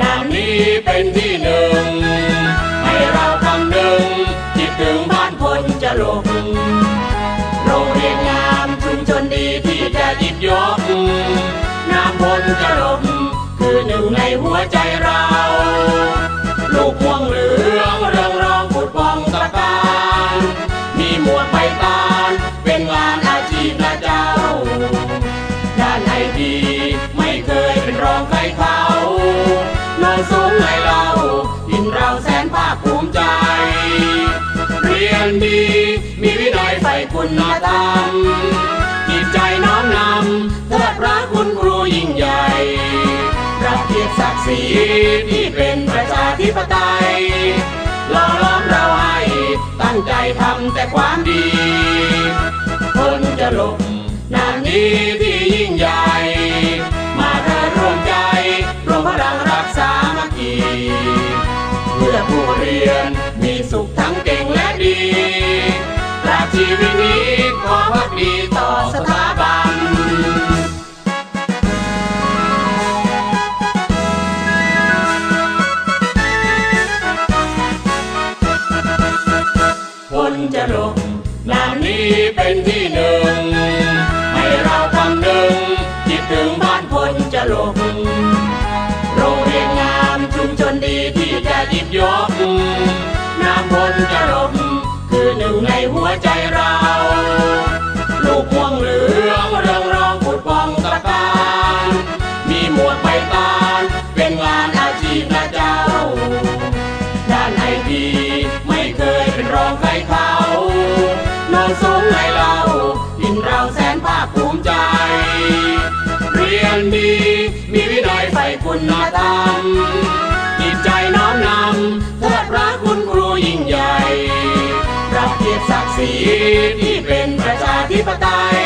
นามนี้เป็นที่หนึ่ง ให้เราคำนึงคิดถึงบ้านคนจะหลงโรงเรียนงามชุมชนดีที่จะยิบยกน้ำพลจะหลงคือหนึ่งในหัวใจเรา ลูกพวงเหลืองเรืองรองผุดพองตะการ มีหมวกใบตาลเป็นงานอาชีพนะเจ้า ด้านไอทีไม่เคย คภูมิใจ เรียนดี มีวินัยใฝ่คุณธรรมจิตใจน้อมนำเทิดพระคุณครูยิ่งใหญ่ รับเกียรติศักดิ์ศรีที่เป็นประชาธิปไตยหล่อล้อมเราให้ตั้งใจทำแต่ความดีคนจะหลบนานนี้ที่ยิ่งใหญ่ มาเถิดร่วมใจรวมพลังรักษามัคคีเพื่อผู้ เรียน มีสุขทั้งเก่งและดีตราบชีวิตนี้ขอพักดีต่อสถาบันคนจะลงนามนี้เป็นที่หนึ่ง ยก น้ำพลจะลงคือหนึ่งในหัวใจเรา ลูกพวงเหลืองเรืองรองผุดพองตะการ มีหมวกใบตาลเป็นงานอาชีพนะเจ้า ด้านไอทีไม่เคยเป็นรองใครเขาโนนสูงให้เรายินเราแสนภาคภูมิใจ เรียนดีมีวินัยใฝ่คุณธรรม ยที่เป็นประชาธิปไตย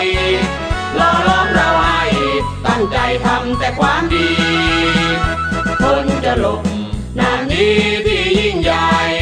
ล้อล้อมเราให้ตั้งใจทำแต่ความดี คนจะหลบนานนี้ที่ยิ่งใหญ่